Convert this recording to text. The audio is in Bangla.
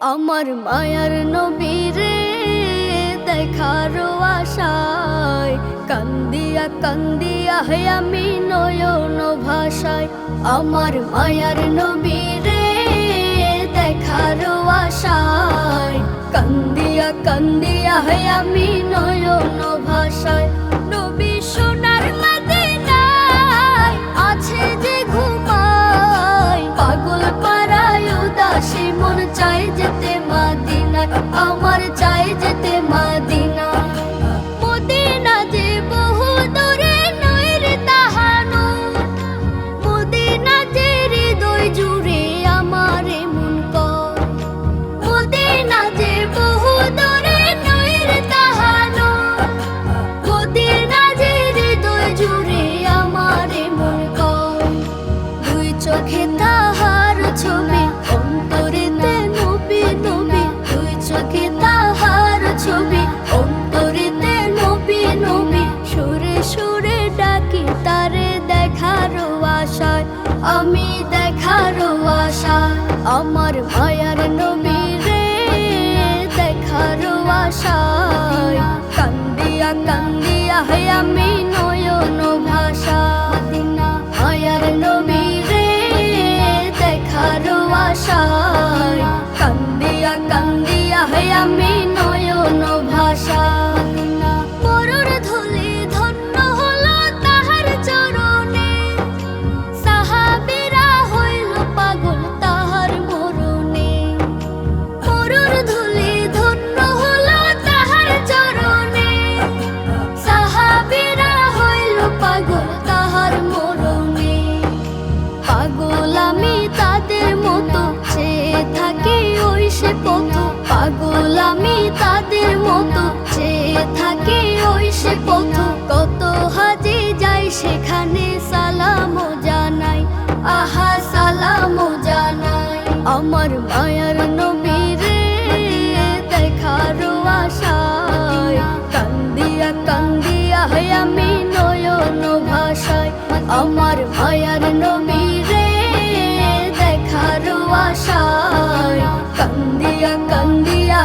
আমার মায়ার নবীরে দেখার আশায়। কান্দিয়া কান্দিয়া হে আমি নয়ন ভাষায়। আমার মায়ার নবীরে দেখার আশায়। কান্দিয়া কান্দিয়া হে আমি নয়ন ভাষায়। তাহার ছবি নবী দুই তাহার ছবি নবী সুরে সুরে আশায়, আমি আমার মায়ার নবী রে দেখার আশায়। কান্দিয়া কান্দিয়া হে আমি নয়ন ভাষা দিনা মায়ার নবী আমি তাদের মতো সে থাকি, ওই সে পথ কত হাজি যাই সেখানে সালাম জানাই। আহা সালাম জানাই। আমার মায়ার নবীরে দেখার আশায়। কান্দিয়া কান্দিয়া আমি নয়ন ভাষায়। আমার মায়ার